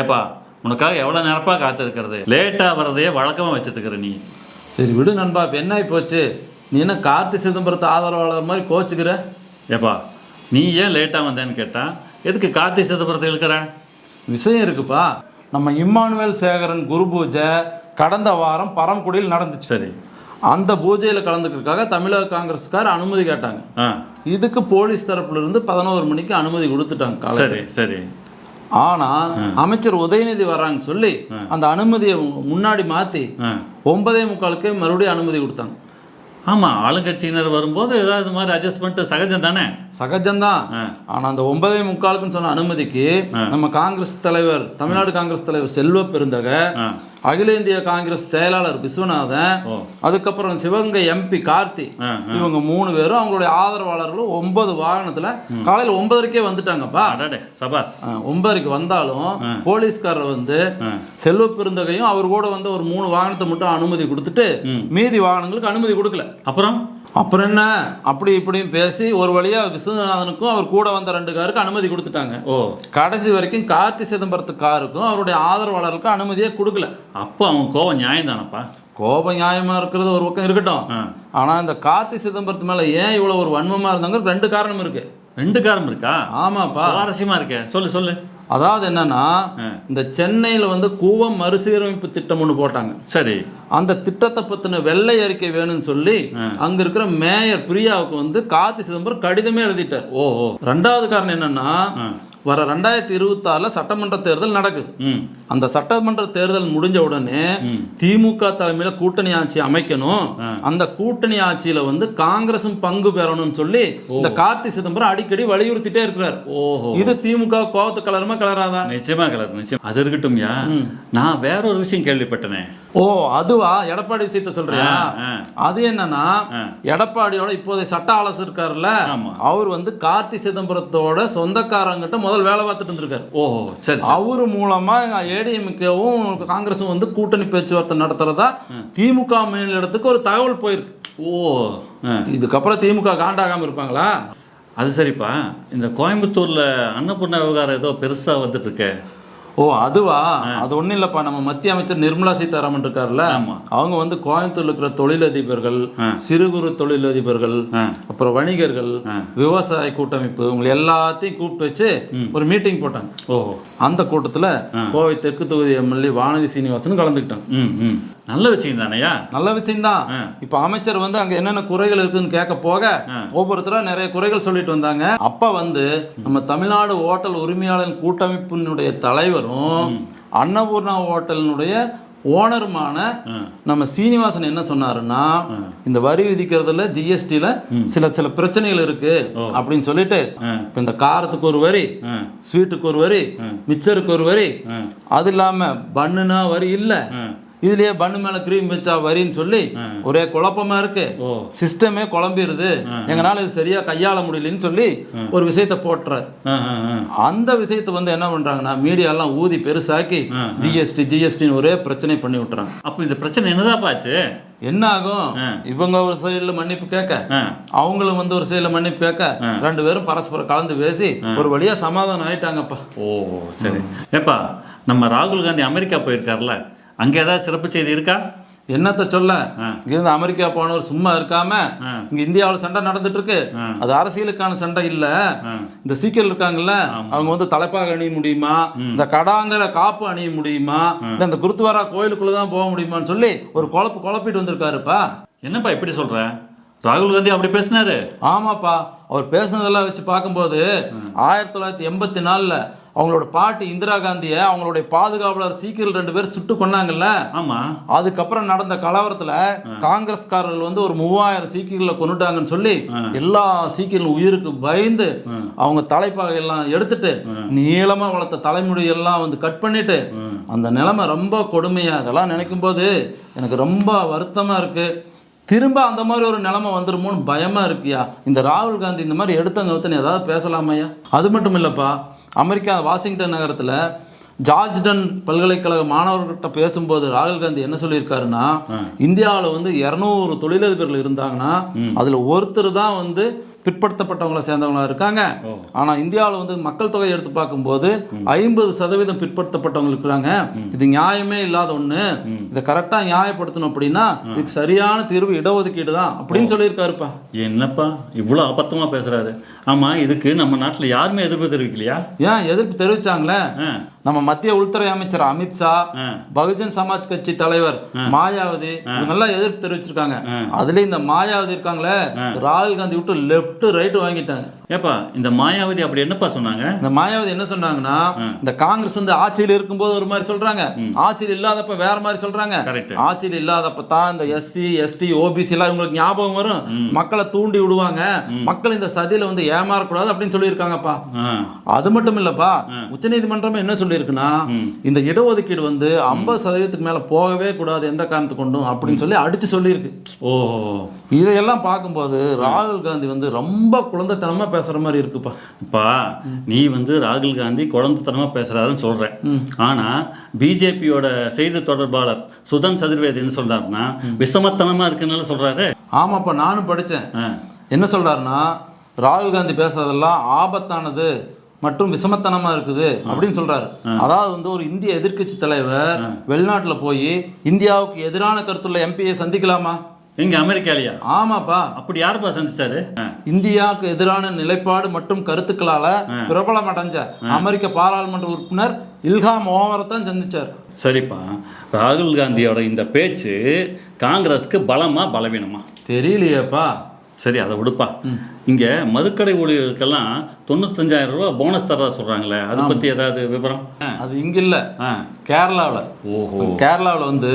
ஏப்பா உனக்காக எவ்வளோ நேரப்பா காத்திருக்கிறது? லேட்டாக வர்றதையே வழக்கமாக வச்சுட்டுக்கிற நீ. சரி விடு நண்பா இப்போ என்ன போச்சு? நீ என்ன கார்த்தி சிதம்பரத்து ஆதரவாளர் மாதிரி கோச்சுக்கிற? ஏப்பா நீ ஏன் லேட்டாக வந்தேன்னு கேட்டா எதுக்கு கார்த்தி சிதம்பரத்தை இழுக்கிற? விஷயம் இருக்குப்பா. நம்ம இம்மானுவேல் சேகரன் குரு பூஜை கடந்த வாரம் பரம்குடியில் நடந்துச்சு. சரி. அந்த பூஜையில் கலந்துக்கிறதுக்காக தமிழக காங்கிரஸ்கார் அனுமதி கேட்டாங்க. இதுக்கு போலீஸ் தரப்புல இருந்து பதினோரு மணிக்கு அனுமதி கொடுத்துட்டாங்க சரி சரி. ஆனா அமைச்சர் உதயநிதி வர்றாங்க சொல்லி அந்த அனுமதியை முன்னாடி மாத்தி ஆ. ஒன்பதே முக்காலுக்கே மறுபடியும் அனுமதி கொடுத்தாங்க. ஆமாம் ஆளுங்கட்சியினர் வரும்போது ஏதாவது மாதிரி அட்ஜஸ்ட்மெண்ட் சகஜம் தானே? சகஜம்தான் ஆ. ஆனா அந்த ஒன்பதே முக்காலுக்குன்னு சொன்ன அனுமதிக்கு நம்ம காங்கிரஸ் தலைவர் தமிழ்நாடு காங்கிரஸ் தலைவர் செல்வ பெருந்தக அகில இந்திய காங்கிரஸ் செயலாளர் விஸ்வநாதன் அதுக்கப்புறம் சிவகங்கை எம்பி கார்த்தி இவங்க மூணு பேரும் அவங்களுடைய ஆதரவாளர்களும் ஒன்பது வாகனத்துல காலையில ஒன்பதரைக்கே வந்துட்டாங்கப்பா. அடடே சபாஸ் ஒன்பதரைக்கு வந்தாலும் போலீஸ்காரர் வந்து செல்வ பெருந்தகையும் அவர் கூட வந்து ஒரு மூணு வாகனத்தை மட்டும் அனுமதி கொடுத்துட்டு மீதி வாகனங்களுக்கு அனுமதி கொடுக்கல. அப்புறம்? அப்புறம் என்ன? அப்படி இப்படின்னு பேசி ஒரு வழியா விஸ்வநாதனுக்கும் அவர் கூட வந்த ரெண்டு காருக்கு அனுமதி கொடுத்துட்டாங்க. ஓ. கடைசி வரைக்கும் கார்த்தி சிதம்பரத்து காருக்கும் அவருடைய ஆதரவாளருக்கும் அனுமதியே கொடுக்கல. அப்போ அவன் கோவம் நியாயம் தானப்பா கோபம் நியாயமா இருக்கிறது ஒரு பக்கம் இருக்கட்டும். ஆ. ஆனா இந்த கார்த்தி சிதம்பரத்து மேல ஏன் இவ்வளவு ஒரு வன்மமா இருந்தாங்க ரெண்டு காரணம் இருக்கு. ரெண்டு காரம் இருக்கா? ஆமாப்பா. சுவாரஸ்யமா இருக்கே. சொல்லு சொல்லு. அதாவது என்னன்னா. இந்த சென்னையில வந்து கூவம் மறுசீரமைப்பு திட்டம் ஒன்று போட்டாங்க. சரி. அந்த திட்டத்தை பத்தின வெள்ளை அறிக்கை வேணும்னு சொல்லி அங்க இருக்கிற மேயர் பிரியாவுக்கு வந்து கார்த்தி சிதம்பரம் கடிதமே எழுதிட்டார். ஓ ரெண்டாவது காரணம் என்னன்னா. வர ரெண்டாயிரத்தி இருபத்தாறுல சட்டமன்ற தேர்தல் நடக்குது. அந்த சட்டமன்ற தேர்தல் முடிஞ்ச உடனே திமுக தலைமையில கூட்டணி ஆட்சி அமைக்கணும். அந்த கூட்டணி ஆட்சியில வந்து காங்கிரசும் பங்கு பெறணும்னு சொல்லி இந்த கார்த்தி சிதம்பரம் அடிக்கடி வலியுறுத்திட்டே இருக்கிறார். ஓஹோ இது திமுக கோவத்து கலருமா கலராதா? நிச்சயமா கலர் நிச்சயம். அது இருக்கட்டும்யா நான் வேற ஒரு விஷயம் கேள்விப்பட்டனே. ஓ அதுவா? எடப்பாடி விஷயத்த சொல்றியா. அது என்னன்னா எடப்பாடியோட இப்போதைய சட்ட ஆலோசகர் இருக்காருல்ல. அவர் வந்து கார்த்தி சிதம்பரத்தோட சொந்தக்காரங்கிட்ட முதல் வேலை பார்த்துட்டு இருந்திருக்காரு. ஓஹோ சரி. அவரு மூலமா ஏடிஎம்கேவும் காங்கிரஸும் வந்து கூட்டணி பேச்சுவார்த்தை நடத்துறதா திமுக மேலிடத்துக்கு ஒரு தகவல் போயிருக்கு. ஓ. இதுக்கப்புறம் திமுக காண்டாகாம இருப்பாங்களா? அது சரிப்பா. இந்த கோயம்புத்தூர்ல அன்னபூர்ணா விவகாரம் ஏதோ பெருசா வந்துட்டு இருக்கே. ஓ அதுவா? அது ஒண்ணும் இல்லப்பா. நம்ம மத்திய அமைச்சர் நிர்மலா சீதாராமன் இருக்காருல்ல. ஆமா. அவங்க வந்து கோயம்புத்தூர்ல இருக்கிற தொழிலதிபர்கள். சிறு குறு தொழிலதிபர்கள். அப்புறம் வணிகர்கள் விவசாய கூட்டமைப்பு இவங்க எல்லாத்தையும் கூப்பிட்டு வச்சு ஒரு மீட்டிங் போட்டாங்க. ஓஹோ. அந்த கூட்டத்துல கோவை தெற்கு தொகுதி எம்எல்ஏ வானதி சீனிவாசன் கலந்துக்கிட்டாங்க. நல்ல விஷயம் தானையா நல்ல விஷயம்தான் ஆ. இப்ப அமைச்சர் வந்து அங்க என்னென்ன குறைகள் இருக்குன்னு கேட்க போக ஒவ்வொருத்தரா நிறைய குறைகள் சொல்லிட்டு வந்தாங்க. அப்ப வந்து நம்ம தமிழ்நாடு ஹோட்டல் உரிமையாளர் கூட்டமைப்பினுடைய தலைவரும் அன்னபூர்ணா ஹோட்டலினுடைய ஓனருமான நம்ம சீனிவாசன் என்ன சொன்னாருன்னா இந்த வரி விதிக்கிறதுல ஜிஎஸ்டில சில சில பிரச்சனைகள் இருக்கு அப்படின்னு சொல்லிட்டு இப்ப இந்த காரத்துக்கு ஒரு வரி ஸ்வீட்டுக்கு ஒரு வரி மிச்சருக்கு ஒரு வரி அது இல்லாம பண்ணுனா வரி இல்ல. இதுலயே பண்ணு மேல கிரீம் வச்சா வரின்னு சொல்லி ஒரே குழப்பமா இருக்கு. சிஸ்டமே குழம்பிடுது எங்களால இது சரியா கையாள முடியலன்னு சொல்லி ஒரு விஷயத்த போட்டுறாரு. அந்த விஷயத்தை வந்து என்ன பண்றாங்கன்னா மீடியா எல்லாம் ஊதி பெருசாக்கி ஜிஎஸ்டி ஜிஎஸ்டின்னு ஒரே பிரச்சனை பண்ணி விட்டுறாங்க. அப்போ இந்த பிரச்சனை என்னதாப்பாச்சு என்ன ஆகும்? இவங்க ஒரு சைடுல மன்னிப்பு கேட்க அவங்களும் வந்து ஒரு சைடுல மன்னிப்பு கேட்க ரெண்டு பேரும் பரஸ்பரம் கலந்து பேசி ஒரு வழியா சமாதானம் ஆயிட்டாங்கப்பா. ஓ சரி. ஏப்பா நம்ம ராகுல் காந்தி அமெரிக்கா போயிருக்காருல. அங்க ஏதாவது சிறப்பு செய்தி இருக்கா? என்னத்த சொல்ல? இங்கிருந்து அமெரிக்கா போனவர் சும்மா இருக்காம இங்க இந்தியாவுல சண்டை நடந்துட்டு இருக்கு அது அரசியலுக்கான சண்டை இல்ல. இந்த சீக்கிரம் இருக்காங்கல்ல அவங்க வந்து தலைப்பாக அணிய முடியுமா? இந்த கடாங்கிற காப்பு அணிய முடியுமா? இல்ல இந்த குருத்துவாரா கோயிலுக்குள்ள தான் போக முடியுமான்னு சொல்லி ஒரு குழப்பு குழப்பிட்டு வந்திருக்காருப்பா. என்னப்பா இப்படி சொல்ற? ராகுல் காந்தி அப்படி பேசினாரு. ஆமாப்பா. அவர் பேசுனதெல்லாம் வச்சு பார்க்கும்போது ஆயிரத்தி தொள்ளாயிரத்தி எண்பத்தி நாலில் அவங்களோட பாட்டி இந்திரா காந்தியை அவங்களுடைய பாதுகாவலர் சீக்கிரம் ரெண்டு பேர் சுட்டு கொன்னாங்கல்ல? ஆமா. அதுக்கப்புறம் நடந்த கலவரத்துல காங்கிரஸ்காரர்கள் வந்து ஒரு மூவாயிரம் சீக்கியர்களை கொண்டுட்டாங்கன்னு சொல்லி எல்லா சீக்கியர்கள் உயிருக்கு பயந்து அவங்க தலைப்பாகை எல்லாம் எடுத்துட்டு நீளமா வளர்த்த தலைமுடி எல்லாம் வந்து கட் பண்ணிட்டு அந்த நிலைமை ரொம்ப கொடுமையா அதெல்லாம் நினைக்கும் போது எனக்கு ரொம்ப வருத்தமா இருக்கு. திரும்ப அந்த மாதிரி ஒரு நிலைமை வந்துருமோன்னு பயமா இருக்குயா? இந்த ராகுல் காந்தி இந்த மாதிரி எடுத்தங்க வந்து ஏதாவது பேசலாமையா அது மட்டும் இல்லப்பா அமெரிக்கா வாஷிங்டன் நகரத்துல ஜார்ஜ்டன் பல்கலைக்கழக மாணவர்கிட்ட பேசும்போது ராகுல் காந்தி என்ன சொல்லியிருக்காருன்னா இந்தியாவில் வந்து இரநூறு தொழிலதிபர்கள் இருந்தாங்கன்னா அதுல ஒருத்தர் தான் வந்து பிற்படுத்தப்பட்டவங்களை சேர்ந்தவங்களா இருக்காங்க. ஆனா இந்தியாவில் வந்து மக்கள் தொகை எடுத்து பார்க்கும்போது ஐம்பது சதவீதம் பிற்படுத்தப்பட்டவங்க இருக்கிறாங்க. இது நியாயமே இல்லாத ஒண்ணு. இதை கரெக்டா நியாயப்படுத்தணும் அப்படின்னா இதுக்கு சரியான தீர்வு இடஒதுக்கீடு தான் அப்படின்னு சொல்லியிருக்காருப்பா. என்னப்பா? இவ்வளோ அபத்தமா பேசுறாரு. ஆமா இதுக்கு நம்ம நாட்டுல யாருமே எதிர்ப்பு தெரிவிக்கலையா? ஏன் எதிர்ப்பு தெரிவிச்சாங்களே? நம்ம மத்திய உள்துறை அமைச்சர் அமித்ஷா. பகுஜன் சமாஜ் கட்சி தலைவர் மாயாவதி இவங்கெல்லாம் எதிர்ப்பு தெரிவிச்சிருக்காங்க. அதுல இந்த மாயாவதி இருக்காங்களே ராகுல் காந்தி விட்டு லெஃப்ட் ரைட் வாங்கிட்டாங்க. ஏப்பா இந்த மாயாவதி அப்படி என்னப்பா சொன்னாங்க? இந்த மாயாவதி என்ன சொன்னாங்கன்னா இந்த காங்கிரஸ் வந்து ஆட்சியில் இருக்கும்போது ஒரு மாதிரி சொல்றாங்க. ஆட்சியில் இல்லாதப்ப வேற மாதிரி சொல்றாங்க. ஆட்சியில் இல்லாதப்ப தான் இந்த எஸ்சி எஸ்டி ஓபிசி எல்லாம் இவங்களுக்கு ஞாபகம் வரும். மக்களை தூண்டி விடுவாங்க. மக்கள் இந்த சதியில வந்து ஏமாறக்கூடாது அப்படின்னு சொல்லியிருக்காங்கப்பா. அது மட்டும் இல்லப்பா. உச்சநீதிமன்றம் என்ன சொல்லியிருக்குன்னா இந்த இடஒதுக்கீடு வந்து ஐம்பது சதவீதத்துக்கு மேல போகவே கூடாது எந்த காரணத்து கொண்டும் அப்படின்னு சொல்லி அடிச்சு சொல்லியிருக்கு. ஓ. இதையெல்லாம் பார்க்கும்போது ராகுல் காந்தி வந்து ரொம்ப குழந்தைத்தனமா பேசுற மாதிரி இருக்குப்பா. அப்பா நீ வந்து ராகுல் காந்தி குழந்தைத்தனமா பேசுறாருன்னு சொல்ற ஆனா பிஜேபியோட செய்தி தொடர்பாளர் சுதன் சதுர்வேதி என்ன சொல்றாருன்னா விஷமத்தனமா இருக்குன்னு சொல்றாரு. ஆமாப்பா நானும் படிச்சேன். ஆ, என்ன சொல்றாருன்னா ராகுல் காந்தி பேசுறதெல்லாம் ஆபத்தானது மற்றும் விஷமத்தனமா இருக்குது அப்படின்னு சொல்றாரு. அதாவது வந்து ஒரு இந்திய எதிர்க்கட்சி தலைவர் வெளிநாட்டுல போய் இந்தியாவுக்கு எதிரான கருத்துள்ள எம்பியை சந்திக்கலாமா? எங்க அமெரிக்காலயா? ஆமாப்பா. அப்படி யாருப்பா சந்திச்சாரு? இந்தியாவுக்கு எதிரான நிலைப்பாடு மற்றும் கருத்துக்களால பிரபலம் அடைஞ்ச அமெரிக்க பாராளுமன்ற உறுப்பினர் இல்ஹாம் ஓமரை தான் சந்திச்சார். சரிப்பா. ராகுல் காந்தியோட இந்த பேச்சு காங்கிரஸ்க்கு பலமா பலவீனமா? தெரியலையேப்பா. சரி அதை விடுப்பா. இங்க மதுக்கடை ஊழியர்களுக்கெல்லாம் தொண்ணூத்தஞ்சாயிரம் ரூபாய் போனஸ் தரதா சொல்றாங்களே அதை பத்தி ஏதாவது விவரம்? அது இங்க இல்ல. கேரளாவில். ஓஹோ. கேரளாவில் வந்து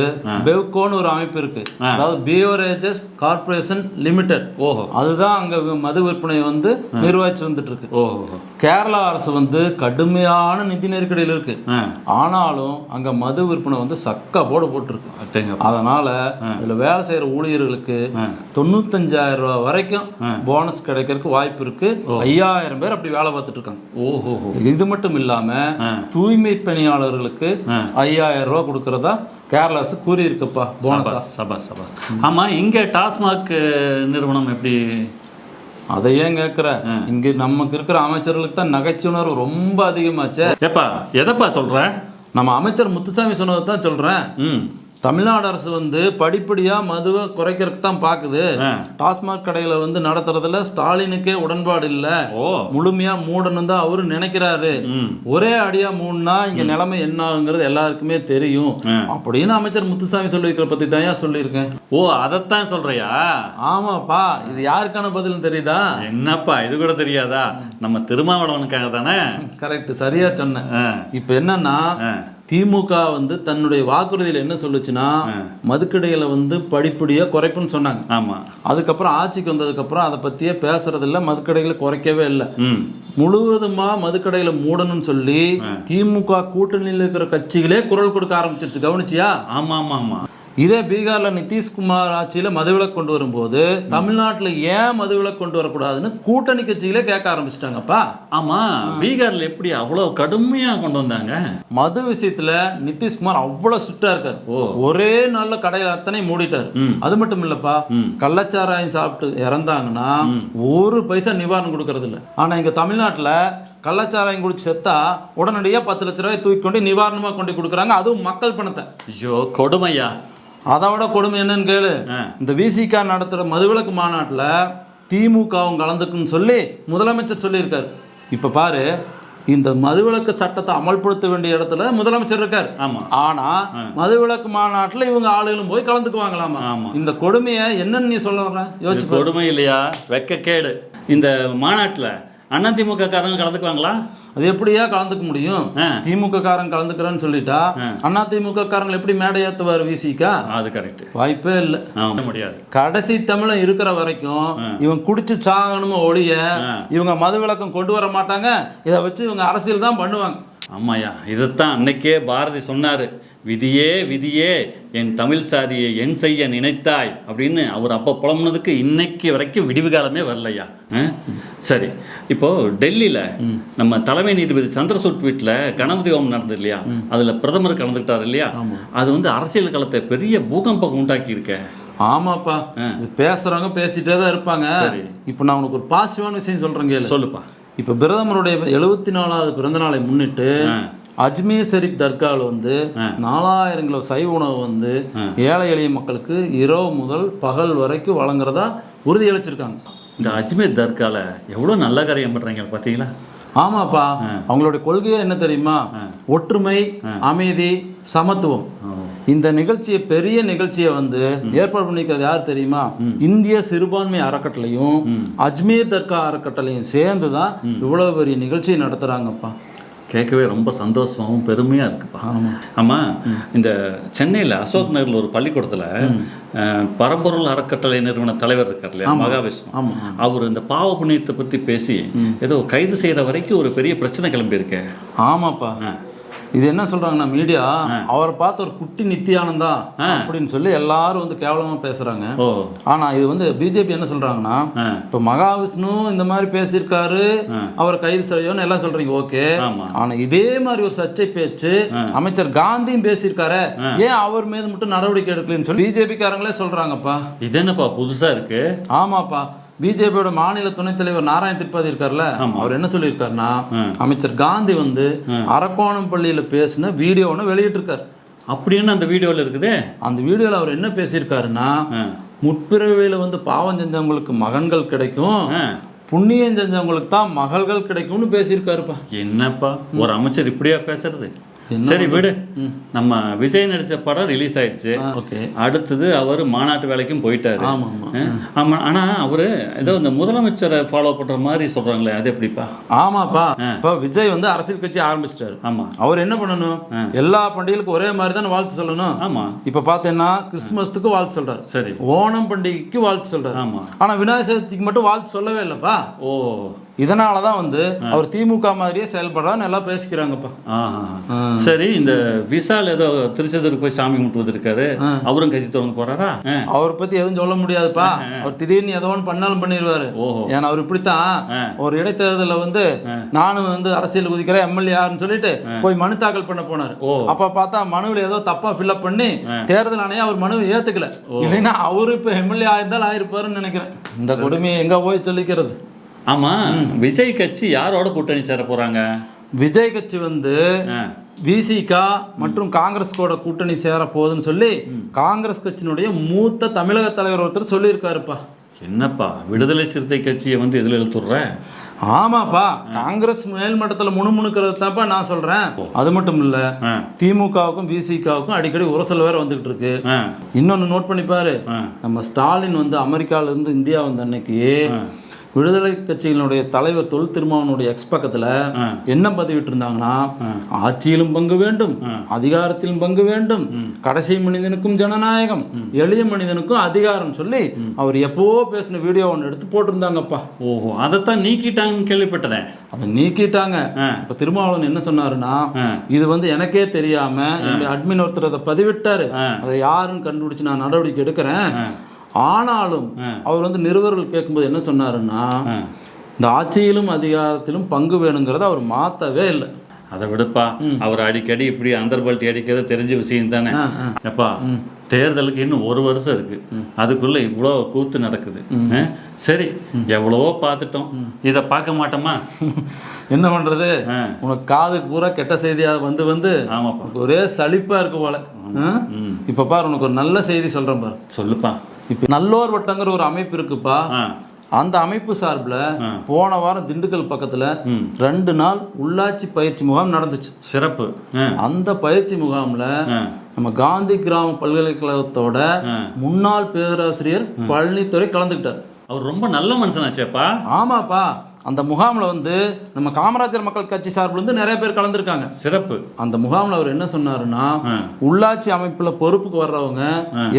பெவ்கோன்னு ஒரு அமைப்பு இருக்கு. அதாவது பியோரேஜஸ் கார்ப்பரேஷன் லிமிடெட் ஓஹோ. அதுதான் அங்க மது விற்பனை வந்து நிர்வகிச்சு வந்துட்டு இருக்கு ஓஹோ. கேரளா அரசு வந்து கடுமையான நிதி நெருக்கடியில் இருக்கு. ஆ. ஆனாலும் அங்க மது விற்பனை வந்து சக்க போடு போட்டிருக்கு. அதனால இதுல வேலை செய்யற ஊழியர்களுக்கு தொண்ணூத்தஞ்சாயிரம் ரூபாய் வரைக்கும் போனஸ் கிடைக்கிறதுக்கு வாய்ப்பு இருக்கு. ஐயாயிரம் பேர் அப்படி வேலை பார்த்துட்டு இருக்காங்க. ஓஹோ இது மட்டும் இல்லாம தூய்மை பணியாளர்களுக்கு ஐயாயிரம் ரூபாய் கொடுக்கறதா கேரளா அரசு கூறியிருக்குப்பா போனஸா சபாஸ் சபாஸ் ஆமா இங்க டாஸ்மாக் நிறுவனம் எப்படி? அதை ஏன் கேட்குற இங்க நமக்கு இருக்கிற அமைச்சர்களுக்கு தான் நகைச்சுணர்வு ரொம்ப அதிகமாச்சே. ஏப்பா எதப்பா சொல்ற? நம்ம அமைச்சர் முத்துசாமி சொன்னதை தான் சொல்றேன். ம். தமிழ்நாடு அரசு வந்து படிப்படியா மதுவை குறைக்கிறதுக்கு தான் பாக்குது. ஆ. டாஸ்மாக் கடையில வந்து நடத்துறதுல ஸ்டாலினுக்கே உடன்பாடு இல்ல. ஓ. முழுமையா மூடணும் தான் அவரு நினைக்கிறாரு. ஒரே அடியா மூணுனா இங்க நிலைமை என்ன ஆகுங்கிறது எல்லாருக்குமே தெரியும். அப்படின்னு அமைச்சர் முத்துசாமி சொல்லியிருக்கிற பத்தி தான் ஏன் சொல்லியிருக்கேன். ஓ அதைத்தான் சொல்றியா? ஆமாப்பா இது யாருக்கான பதில் தெரியுதா? என்னப்பா இது கூட தெரியாதா? நம்ம திருமாவளவனுக்காக தானே? கரெக்ட் சரியா சொன்னேன். இப்ப என்னன்னா. திமுக வந்து தன்னுடைய வாக்குறுதியில் என்ன சொல்லுச்சுன்னா மதுக்கடைகளை வந்து படிப்படியா குறைப்புன்னு சொன்னாங்க. ஆமா. அதுக்கப்புறம் ஆட்சிக்கு வந்ததுக்கப்புறம் அதை பற்றியே பேசுறதில்ல மதுக்கடைகளை குறைக்கவே இல்லை. ம். முழுவதுமா மதுக்கடையில மூடணும்னு சொல்லி திமுக கூட்டணியில் இருக்கிற கட்சிகளே குரல் கொடுக்க ஆரம்பிச்சிருச்சு. கவனிச்சியா? ஆமா ஆமா ஆமா. இதே பீகார்ல நிதிஷ்குமார் ஆட்சியில மதுவிலக்கு கொண்டு வரும்போது தமிழ்நாட்டுல ஏன் மதுவிலக்கு கொண்டு வரக்கூடாதுன்னு கூட்டணி கட்சிகளே கேட்க ஆரம்பிச்சிட்டாங்கப்பா. ஆமா பீகார்ல எப்படி அவ்வளவு கடுமையா கொண்டு வந்தாங்க? மது விஷயத்துல நிதிஷ்குமார் அவ்வளவு ஸ்ட்ரிக்டா இருக்காரு. ஒரே நாள்ல கடையில அத்தனை மூடிட்டாரு. அது மட்டும் இல்லப்பா கள்ளச்சாராயம் சாப்பிட்டு இறந்தாங்கன்னா ஒரு பைசா நிவாரணம் கொடுக்கறது இல்ல. ஆனா இங்க தமிழ்நாட்டுல கள்ளச்சாராயம் குடிச்சு செத்தா உடனடியா பத்து லட்ச ரூபாய் தூக்கி கொண்டு நிவாரணமா கொண்டு கொடுக்குறாங்க. அதுவும் மக்கள் பணத்தை. ஐயோ கொடுமையா? அதை விட கொடுமை என்னன்னு கேளு. இந்த விசிகா நடத்துற மதுவிலக்கு மாநாட்டுல திமுகவும் கலந்துக்குன்னு சொல்லி முதலமைச்சர் சொல்லியிருக்காரு. இப்ப பாரு இந்த மதுவிலக்கு சட்டத்தை அமல்படுத்த வேண்டிய இடத்துல முதலமைச்சர் இருக்கார். ஆமா. ஆனா மதுவிலக்கு மாநாட்டுல இவங்க ஆளுகளும் போய் கலந்துக்குவாங்களாமா? ஆமா. இந்த கொடுமையை என்னன்னு நீ சொல்ல வர்ற? யோசிச்சு. கொடுமை இல்லையா? வெக்கக்கேடு இந்த மாநாட்டுல அதிமுக காரங்க கலந்துக்குவாங்களா? அது எப்படியா கலந்துக்க முடியும். திமுக காரன் கலந்துக்கிறேன்னு சொல்லிட்டா அண்ணா திமுக காரங்க எப்படி மேடை ஏத்துவார் விசிக்கா அது கரெக்ட் வாய்ப்பே இல்லை. முடியாது. கடைசி தமிழன் இருக்கிற வரைக்கும் இவன் குடிச்சு சாகணுமோ ஒழிய இவங்க மது விளக்கம் கொண்டு வர மாட்டாங்க. இதை வச்சு இவங்க அரசியல் தான் பண்ணுவாங்க. ஆமாய்யா இதைத்தான் அன்னைக்கே பாரதி சொன்னாரு. விதியே விதியே என் தமிழ் சாதியை என் செய்ய நினைத்தாய் அப்படின்னு அவர் அப்போ புலம்புனதுக்கு இன்னைக்கு வரைக்கும் விடிவு காலமே வரலையா? சரி. இப்போ டெல்லியில நம்ம தலைமை நீதிபதி சந்திரசூட் வீட்டில் கணபதி ஹோமம் நடந்தது இல்லையா? அதுல பிரதமர் கலந்துக்கிட்டார் இல்லையா? அது வந்து அரசியல் களத்தை பெரிய பூகம்பம் உண்டாக்கி இருக்க ஆமாப்பா இது பேசுறவங்க பேசிட்டே தான் இருப்பாங்க. சரி. இப்போ நான் உனக்கு ஒரு பாசிட்டிவான விஷயம் சொல்றேன் கேளு. சொல்லுப்பா. இப்போ பிரதமருடைய எழுபத்தி நாலாவது பிறந்த நாளை முன்னிட்டு அஜ்மீர் ஷெரீப் தர்காவில் வந்து நாலாயிரம் கிலோ சைவ உணவு வந்து ஏழை எளிய மக்களுக்கு இரவு முதல் பகல் வரைக்கும் வழங்குறதா உறுதியளிச்சிருக்காங்க. இந்த அஜ்மீர் தர்கால எவ்வளோ நல்ல காரியம் பண்றீங்க பார்த்தீங்களா ஆமாப்பா. அவங்களுடைய கொள்கையே என்ன தெரியுமா? ஒற்றுமை அமைதி சமத்துவம். இந்த நிகழ்ச்சியை பெரிய நிகழ்ச்சியை வந்து ஏற்பாடு பண்ணிக்கிறது யார் தெரியுமா? இந்திய சிறுபான்மை அறக்கட்டளையும் அஜ்மீர் தர்கா அறக்கட்டளையும் சேர்ந்து தான் இவ்வளவு பெரிய நிகழ்ச்சியை நடத்துறாங்கப்பா. கேட்கவே ரொம்ப சந்தோஷமாவும் பெருமையா இருக்குப்பா. ஆமா. இந்த சென்னையில அசோக் நகர்ல ஒரு பள்ளிக்கூடத்துல பரம்பொருள் அறக்கட்டளை நிறுவன தலைவர் இருக்கார் இல்லையா மகாவிஷ்ணு. அவர் இந்த பாவ புண்ணியத்தை பத்தி பேசி ஏதோ கைது செய்யற வரைக்கும் ஒரு பெரிய பிரச்சனை கிளம்பி இருக்கே ஆமாப்பா இது என்ன சொல்றாங்கன்னா மீடியா அவரை பார்த்து ஒரு குட்டி நித்தியானந்தா அப்படின்னு சொல்லி எல்லாரும் வந்து கேவலமா பேசுறாங்க. ஆனா இது வந்து பிஜேபி என்ன சொல்றாங்கன்னா. இப்ப மகாவிஷ்ணு இந்த மாதிரி பேசியிருக்காரு அவர் கைது செய்யணும்னு எல்லாம் சொல்றீங்க ஓகே. ஆனா இதே மாதிரி ஒரு சர்ச்சை பேச்சு அமைச்சர் காந்தியும் பேசியிருக்காரு. ஏன் அவர் மீது மட்டும் நடவடிக்கை எடுக்கலன்னு சொல்லி பிஜேபி காரங்களே சொல்றாங்கப்பா. இது என்னப்பா புதுசா இருக்கு? ஆமாப்பா. பிஜேபியோட மாநில துணைத் தலைவர் நாராயண திரிபாதி இருக்கார்ல அவர் என்ன சொல்லியிருக்காருன்னா அமைச்சர் காந்தி வந்து அரக்கோணம் பள்ளியில பேசின வீடியோ ஒன்று வெளியிட்டிருக்காரு. அப்படின்னு அந்த வீடியோல இருக்குதே? அந்த வீடியோல அவர் என்ன பேசியிருக்காருன்னா. முற்பிறவியில வந்து பாவம் செஞ்சவங்களுக்கு மகன்கள் கிடைக்கும். புண்ணியம் செஞ்சவங்களுக்கு தான் மகள்கள் கிடைக்கும்னு பேசியிருக்காருப்பா. என்னப்பா ஒரு அமைச்சர் இப்படியா பேசுறது? சரி விடு. நம்ம விஜய் நடிச்ச படம் ரிலீஸ் ஆயிடுச்சு. ஓகே. அடுத்தது அவர் மாநாட்டு வேலைக்கும் போயிட்டாரு. ஆமா ஆமா அஹ், ஆமா ஆனா அவரு ஏதோ இந்த முதலமைச்சரை ஃபாலோ பண்ற மாதிரி சொல்றாங்களே அது எப்படிப்பா? ஆமாப்பா. இப்போ விஜய் வந்து அரசியல் கட்சி ஆரம்பிச்சிட்டாரு. ஆமா. அவர் என்ன பண்ணணும்? எல்லா பண்டிகைகளுக்கும் ஒரே மாதிரி தானே வாழ்த்து சொல்லணும்? ஆமா. இப்ப பார்த்தீங்கன்னா கிறிஸ்துமஸ்துக்கு வாழ்த்து சொல்றாரு. சரி. ஓணம் பண்டிகைக்கு வாழ்த்து சொல்றாரு. ஆமா. ஆனா விநாயகர் சதுர்த்திக்கு மட்டும் வாழ்த்து சொல்லவே இல்லப்பா. ஓ. இதனால தான் வந்து அவர் திமுக மாதிரியே செயல்படுறான்னு எல்லாம் பேசிக்கிறாங்கப்பா. சரி இந்த விசால் ஏதோ திருச்செந்தூருக்கு போய் சாமி கும்பிட்டு வந்திருக்காரு. அவரும் கட்சி தொடர்ந்து போறாரா? அவரை பத்தி எதுவும் சொல்ல முடியாதுப்பா. அவர் திடீர்னு ஏதோ ஒன்று பண்ணாலும் பண்ணிடுவாரு ஏன்னா அவர் இப்படித்தான். ஒரு இடைத்தேர்தலில் வந்து நானும் வந்து அரசியல் குதிக்கிறேன் எம்எல்ஏன்னு சொல்லிட்டு போய் மனு தாக்கல் பண்ண போனாரு. அப்ப பார்த்தா மனுவில் ஏதோ தப்பா ஃபில்அப் பண்ணி தேர்தல் ஆணையம் அவர் மனுவை ஏத்துக்கல. இல்லைன்னா அவரு இப்ப எம்எல்ஏ ஆயிருந்தால் ஆயிருப்பாருன்னு நினைக்கிறேன். இந்த கொடுமையை எங்க போய் சொல்லிக்கிறது ஆமா விஜய் கட்சி யாரோட கூட்டணி சேர போறாங்க? விஜய் கட்சி வந்து விசிகா மற்றும் காங்கிரஸ் கூட கூட்டணி சேர போகுதுன்னு சொல்லி காங்கிரஸ் கட்சியினுடைய மூத்த தமிழக தலைவர் ஒருத்தர் சொல்லியிருக்காருப்பா. என்னப்பா விடுதலை சிறுத்தை கட்சியை வந்து எதுல இழுத்துடுற? ஆமாப்பா காங்கிரஸ் மேல்மட்டத்தில் முணுமுணுக்கிறது தான்ப்பா நான் சொல்றேன். அது மட்டும் இல்ல. திமுகவுக்கும் பிசிகாவுக்கும் அடிக்கடி உரசல் வேற வந்துகிட்டு இருக்கு. இன்னொன்னு நோட் பண்ணி பாரு. நம்ம ஸ்டாலின் வந்து அமெரிக்கால இருந்து இந்தியா வந்த அன்னைக்கு விடுதலை கட்சிகளுடைய தலைவர் தொல் திருமாவனுடைய எக்ஸ் பக்கத்துல என்ன பதிவிட்டு இருந்தாங்கன்னா ஆட்சியிலும் பங்கு வேண்டும் அதிகாரத்திலும் பங்கு வேண்டும் கடைசி மனிதனுக்கும் ஜனநாயகம் எளிய மனிதனுக்கும் அதிகாரம் சொல்லி அவர் எப்பவோ பேசின வீடியோ ஒன்று எடுத்து போட்டிருந்தாங்கப்பா. ஓஹோ அதைத்தான் நீக்கிட்டாங்கன்னு கேள்விப்பட்டனே அதை நீக்கிட்டாங்க. இப்ப திருமாவளவன் என்ன சொன்னாருன்னா இது வந்து எனக்கே தெரியாம அட்மின் ஒருத்தர் அதை பதிவிட்டாரு. அதை யாருன்னு கண்டுபிடிச்சு நான் நடவடிக்கை எடுக்கிறேன். ஆனாலும் அவர் வந்து நிருபர்கள் கேட்கும்போது என்ன சொன்னாருன்னா இந்த ஆட்சியிலும் அதிகாரத்திலும் பங்கு வேணுங்கிறத அவர் மாத்தவே இல்லை. அதை விடுப்பா. அவர் அடிக்கடி இப்படி அந்தர்பல்ட்டி அடிக்கிறது தெரிஞ்ச விஷயம் தானே. எப்பா தேர்தலுக்கு இன்னும் ஒரு வருஷம் இருக்கு. அதுக்குள்ள இவ்வளோ கூத்து நடக்குது. சரி எவ்வளவோ பார்த்துட்டோம். இதை பார்க்க மாட்டோமா? என்ன பண்றது. உனக்கு காதுக்கு பூரா கெட்ட செய்தியா வந்து வந்து ஒரே சலிப்பா இருக்கு போல? இப்ப பாரு உனக்கு ஒரு நல்ல செய்தி சொல்றேன் பாரு. சொல்லுப்பா. இப்ப நல்லோர் வட்டங்கிற ஒரு அமைப்பு இருக்குப்பா. அந்த அமைப்பு சார்பில். போன வாரம் திண்டுக்கல் பக்கத்துல. ரெண்டு நாள் உள்ளாட்சி பயிற்சி முகாம் நடந்துச்சு. சிறப்பு. அந்த பயிற்சி முகாம்ல நம்ம காந்தி கிராம பல்கலைக்கழகத்தோட. முன்னாள் பேராசிரியர் பழனித்துறை கலந்துக்கிட்டார். அவர் ரொம்ப நல்ல மனுஷனாச்சேப்பா. ஆமாப்பா. அந்த முகாம்ல வந்து நம்ம காமராஜர் மக்கள் கட்சி சார்பில் இருந்து நிறைய பேர் கலந்துருக்காங்க சிறப்பு அந்த முகாம்ல அவர் என்ன சொன்னாருன்னா. உள்ளாட்சி அமைப்புல பொறுப்புக்கு வர்றவங்க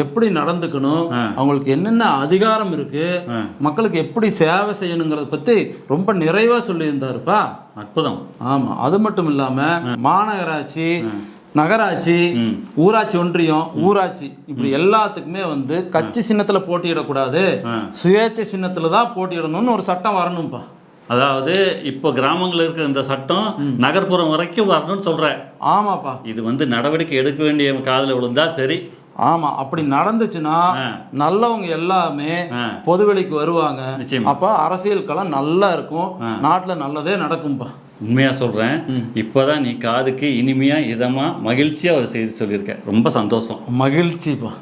எப்படி நடந்துக்கணும். அவங்களுக்கு என்னென்ன அதிகாரம் இருக்கு. மக்களுக்கு எப்படி சேவை செய்யணுங்கிறத பத்தி ரொம்ப நிறைவா சொல்லியிருந்தாருப்பா அற்புதம் ஆமா அது மட்டும் இல்லாம மாநகராட்சி நகராட்சி. ஊராட்சி ஒன்றியம் ஊராட்சி இப்படி எல்லாத்துக்குமே வந்து கட்சி சின்னத்துல போட்டியிடக்கூடாது. சுயேட்சை சின்னத்துல தான் போட்டியிடணும்னு ஒரு சட்டம் வரணும்ப்பா அதாவது இப்போ கிராமங்களில் இருக்கிற இந்த சட்டம் நகர்ப்புறம் வரைக்கும் வரணும்னு சொல்கிறேன் ஆமாப்பா. இது வந்து நடவடிக்கை எடுக்க வேண்டிய காதில் விழுந்தா சரி. ஆமா அப்படி நடந்துச்சுன்னா. நல்லவங்க எல்லாமே. பொதுவெளிக்கு வருவாங்க. நிச்சயமா. அப்ப அரசியல் களம் நல்லா இருக்கும். நாட்டுல நல்லதே நடக்கும்பா. உண்மையாக சொல்கிறேன் இப்போதான் நீ காதுக்கு இனிமையாக இதமாக மகிழ்ச்சியாக ஒரு செய்தி சொல்லியிருக்க. ரொம்ப சந்தோஷம். மகிழ்ச்சிப்பா.